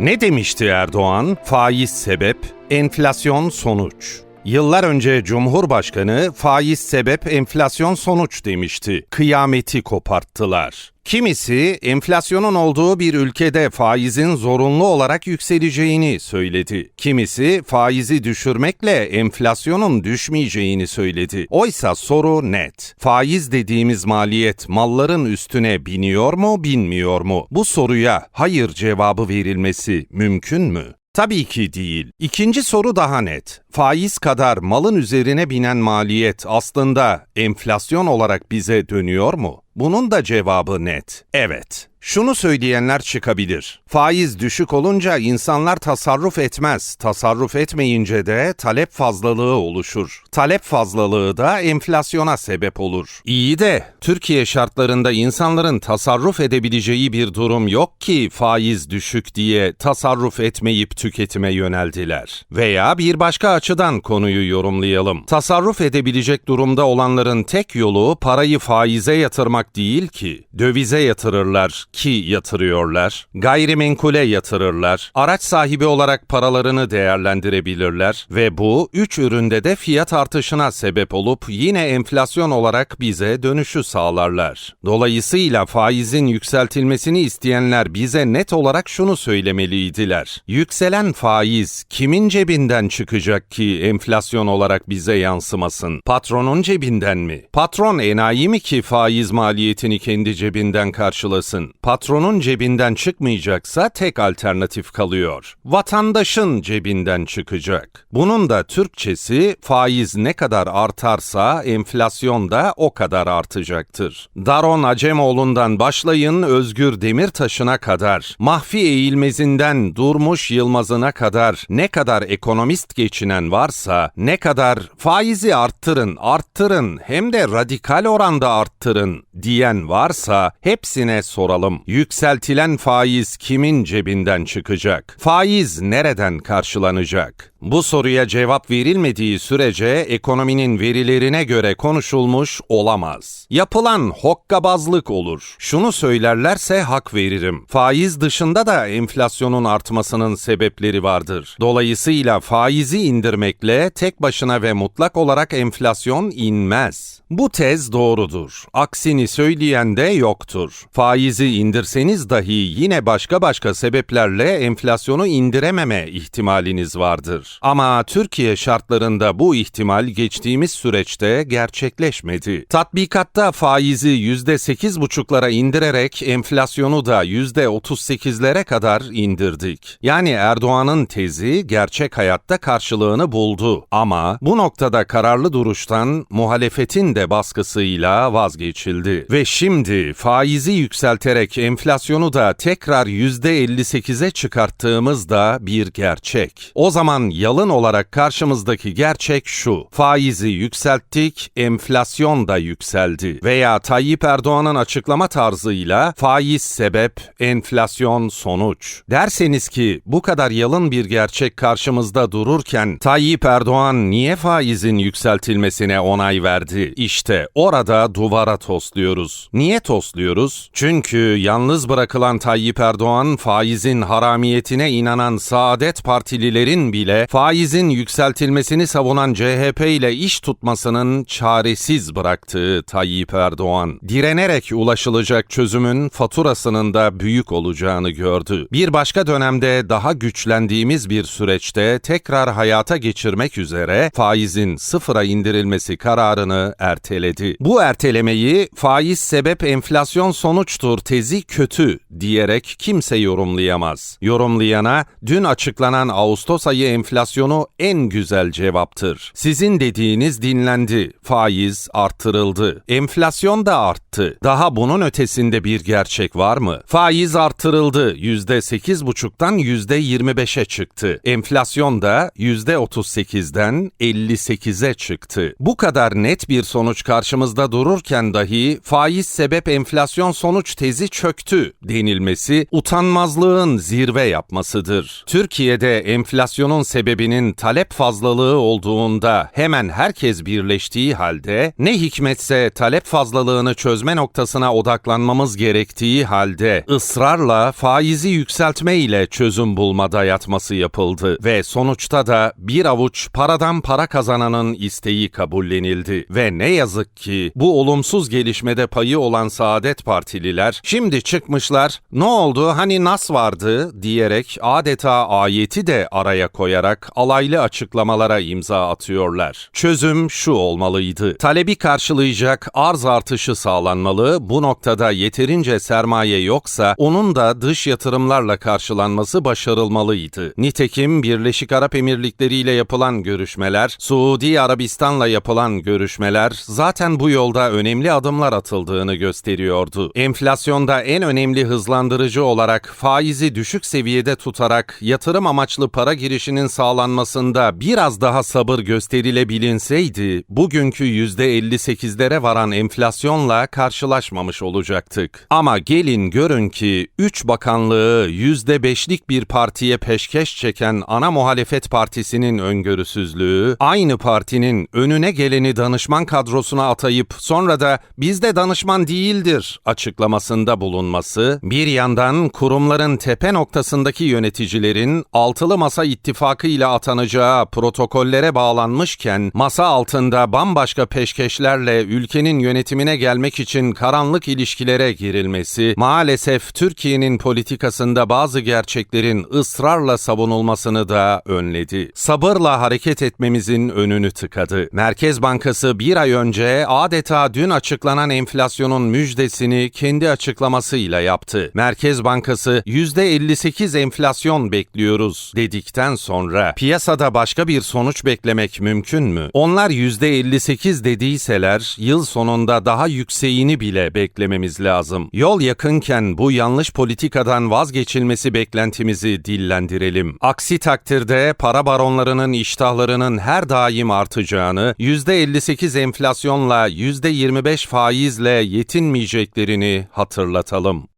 Ne demişti Erdoğan? Faiz sebep, enflasyon sonuç. Yıllar önce Cumhurbaşkanı faiz sebep enflasyon sonuç demişti. Kıyameti koparttılar. Kimisi enflasyonun olduğu bir ülkede faizin zorunlu olarak yükseleceğini söyledi. Kimisi faizi düşürmekle enflasyonun düşmeyeceğini söyledi. Oysa soru net. Faiz dediğimiz maliyet malların üstüne biniyor mu, binmiyor mu? Bu soruya hayır cevabı verilmesi mümkün mü? Tabii ki değil. İkinci soru daha net. Faiz kadar malın üzerine binen maliyet aslında enflasyon olarak bize dönüyor mu? Bunun da cevabı net. Evet. Şunu söyleyenler çıkabilir. Faiz düşük olunca insanlar tasarruf etmez. Tasarruf etmeyince de talep fazlalığı oluşur. Talep fazlalığı da enflasyona sebep olur. İyi de Türkiye şartlarında insanların tasarruf edebileceği bir durum yok ki faiz düşük diye tasarruf etmeyip tüketime yöneldiler. Veya bir başka açıdan konuyu yorumlayalım. Tasarruf edebilecek durumda olanların tek yolu parayı faize yatırmak değil ki. Dövize yatırırlar ki yatırıyorlar, gayrimenkule yatırırlar, araç sahibi olarak paralarını değerlendirebilirler ve bu üç üründe de fiyat artışına sebep olup yine enflasyon olarak bize dönüşü sağlarlar. Dolayısıyla faizin yükseltilmesini isteyenler bize net olarak şunu söylemeliydiler. Yükselen faiz kimin cebinden çıkacak ki enflasyon olarak bize yansımasın? Patronun cebinden mi? Patron enayi mi ki faiz maliyetini kendi cebinden karşılasın? Patronun cebinden çıkmayacaksa tek alternatif kalıyor. Vatandaşın cebinden çıkacak. Bunun da Türkçesi faiz ne kadar artarsa enflasyon da o kadar artacaktır. Daron Acemoğlu'ndan başlayın Özgür Demirtaş'ına kadar, Mahfi Eğilmez'inden Durmuş Yılmaz'ına kadar ne kadar ekonomist geçinen varsa, ne kadar faizi arttırın, arttırın hem de radikal oranda arttırın diyen varsa hepsine soralım. Yükseltilen faiz kimin cebinden çıkacak? Faiz nereden karşılanacak? Bu soruya cevap verilmediği sürece ekonominin verilerine göre konuşulmuş olamaz. Yapılan hokkabazlık olur. Şunu söylerlerse hak veririm. Faiz dışında da enflasyonun artmasının sebepleri vardır. Dolayısıyla faizi indirmekle tek başına ve mutlak olarak enflasyon inmez. Bu tez doğrudur. Aksini söyleyen de yoktur. Faizi indirseniz dahi yine başka başka sebeplerle enflasyonu indirememe ihtimaliniz vardır. Ama Türkiye şartlarında bu ihtimal geçtiğimiz süreçte gerçekleşmedi. Tatbikatta faizi %8,5'lara indirerek enflasyonu da %38'lere kadar indirdik. Yani Erdoğan'ın tezi gerçek hayatta karşılığını buldu. Ama bu noktada kararlı duruştan muhalefetin de baskısıyla vazgeçildi. Ve şimdi faizi yükselterek enflasyonu da tekrar %58'e çıkarttığımız da bir gerçek. O zaman yalın olarak karşımızdaki gerçek şu. Faizi yükselttik, enflasyon da yükseldi. Veya Tayyip Erdoğan'ın açıklama tarzıyla faiz sebep, enflasyon sonuç. Derseniz ki bu kadar yalın bir gerçek karşımızda dururken Tayyip Erdoğan niye faizin yükseltilmesine onay verdi? İşte orada duvara tosluyoruz. Niye tosluyoruz? Çünkü yalnız bırakılan Tayyip Erdoğan faizin haramiyetine inanan Saadet Partililerin bile faizin yükseltilmesini savunan CHP ile iş tutmasının çaresiz bıraktığı Tayyip Erdoğan, direnerek ulaşılacak çözümün faturasının da büyük olacağını gördü. Bir başka dönemde daha güçlendiğimiz bir süreçte tekrar hayata geçirmek üzere faizin sıfıra indirilmesi kararını erteledi. Bu ertelemeyi faiz sebep enflasyon sonuçtur tezi kötü diyerek kimse yorumlayamaz. Yorumlayana dün açıklanan Ağustos ayı enflasyonu en güzel cevaptır. Sizin dediğiniz dinlendi. Faiz artırıldı. Enflasyon da arttı. Daha bunun ötesinde bir gerçek var mı? Faiz artırıldı. %8,5'tan %25'e çıktı. Enflasyon da %38'den 58'e çıktı. Bu kadar net bir sonuç karşımızda dururken dahi faiz sebep enflasyon sonuç tezi çöktü denilmesi utanmazlığın zirve yapmasıdır. Türkiye'de enflasyonun sebebi sebebinin talep fazlalığı olduğunda hemen herkes birleştiği halde, ne hikmetse talep fazlalığını çözme noktasına odaklanmamız gerektiği halde ısrarla faizi yükseltme ile çözüm bulma dayatması yapıldı ve sonuçta da bir avuç paradan para kazananın isteği kabullenildi ve ne yazık ki bu olumsuz gelişmede payı olan Saadet Partililer şimdi çıkmışlar ne oldu hani nas vardı? diyerek adeta ayeti de araya koyarak alaylı açıklamalara imza atıyorlar. Çözüm şu olmalıydı. Talebi karşılayacak arz artışı sağlanmalı. Bu noktada yeterince sermaye yoksa onun da dış yatırımlarla karşılanması başarılmalıydı. Nitekim Birleşik Arap Emirlikleri ile yapılan görüşmeler, Suudi Arabistan'la yapılan görüşmeler zaten bu yolda önemli adımlar atıldığını gösteriyordu. Enflasyonda en önemli hızlandırıcı olarak faizi düşük seviyede tutarak yatırım amaçlı para girişinin sağlanmasında biraz daha sabır gösterilebilinseydi, bugünkü %58'lere varan enflasyonla karşılaşmamış olacaktık. Ama gelin görün ki 3 bakanlığı %5'lik bir partiye peşkeş çeken ana muhalefet partisinin öngörüsüzlüğü, aynı partinin önüne geleni danışman kadrosuna atayıp sonra da bizde danışman değildir açıklamasında bulunması, bir yandan kurumların tepe noktasındaki yöneticilerin altılı masa ittifakı ile atanacağı protokollere bağlanmışken masa altında bambaşka peşkeşlerle ülkenin yönetimine gelmek için karanlık ilişkilere girilmesi, maalesef Türkiye'nin politikasında bazı gerçeklerin ısrarla savunulmasını da önledi. Sabırla hareket etmemizin önünü tıkadı. Merkez Bankası bir ay önce adeta dün açıklanan enflasyonun müjdesini kendi açıklamasıyla yaptı. Merkez Bankası %58 enflasyon bekliyoruz dedikten sonra piyasada başka bir sonuç beklemek mümkün mü? Onlar %58 dediyseler yıl sonunda daha yükseğini bile beklememiz lazım. Yol yakınken bu yanlış politikadan vazgeçilmesi beklentimizi dillendirelim. Aksi takdirde para baronlarının iştahlarının her daim artacağını, %58 enflasyonla %25 faizle yetinmeyeceklerini hatırlatalım.